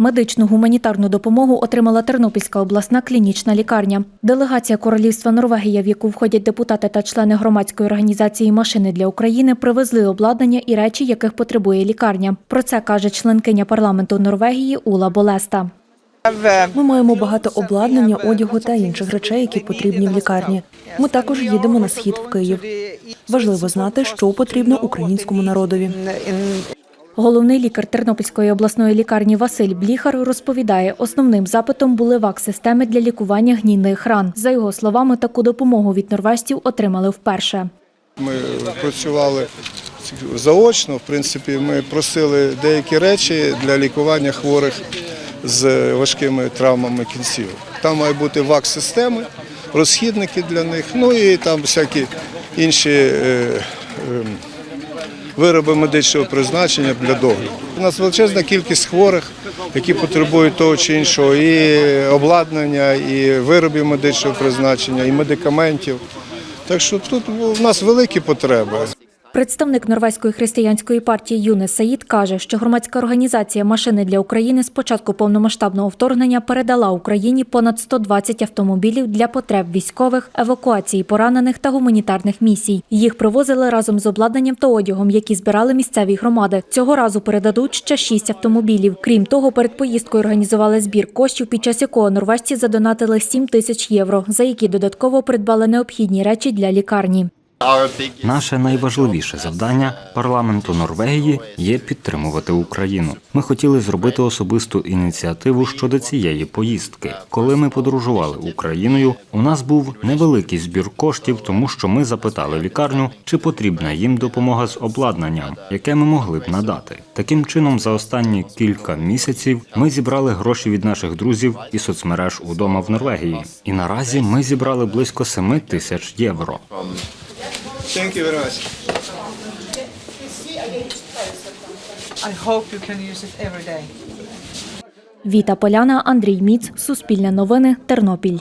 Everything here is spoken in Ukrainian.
Медичну гуманітарну допомогу отримала Тернопільська обласна клінічна лікарня. Делегація Королівства Норвегія, в яку входять депутати та члени громадської організації Машини для України, привезли обладнання і речі, яких потребує лікарня. Про це каже членкиня парламенту Норвегії Ула Болеста. Ми маємо багато обладнання, одягу та інших речей, які потрібні в лікарні. Ми також їдемо на схід в Київ. Важливо знати, що потрібно українському народові. Головний лікар Тернопільської обласної лікарні Василь Бліхар розповідає, основним запитом були вак-системи для лікування гнійних ран. За його словами, таку допомогу від норвежців отримали вперше. Ми працювали заочно. В принципі, ми просили деякі речі для лікування хворих з важкими травмами кінцівок. Там має бути ВАК-системи, розхідники для них, ну і там всякі інші е, е, вироби медичного призначення для догляду. У нас величезна кількість хворих, які потребують того чи іншого, і обладнання, і виробів медичного призначення, і медикаментів. Так що тут у нас великі потреби. Представник норвезької християнської партії Юнес Саїд каже, що громадська організація Машини для України з початку повномасштабного вторгнення передала Україні понад 120 автомобілів для потреб військових, евакуації поранених та гуманітарних місій. Їх привозили разом з обладнанням та одягом, які збирали місцеві громади. Цього разу передадуть ще шість автомобілів. Крім того, перед поїздкою організували збір коштів, під час якого норвежці задонатили 7 тисяч євро, за які додатково придбали необхідні речі для лікарні. Наше найважливіше завдання парламенту Норвегії є підтримувати Україну. Ми хотіли зробити особисту ініціативу щодо цієї поїздки. Коли ми подорожували Україною, у нас був невеликий збір коштів, тому що ми запитали лікарню, чи потрібна їм допомога з обладнанням, яке ми могли б надати. Таким чином, за останні кілька місяців ми зібрали гроші від наших друзів і соцмереж удома в Норвегії. І наразі ми зібрали близько 7 тисяч євро. Thank you very much. I hope you can use it every day. Віта Поляна, Андрій Міц, Суспільне новини, Тернопіль.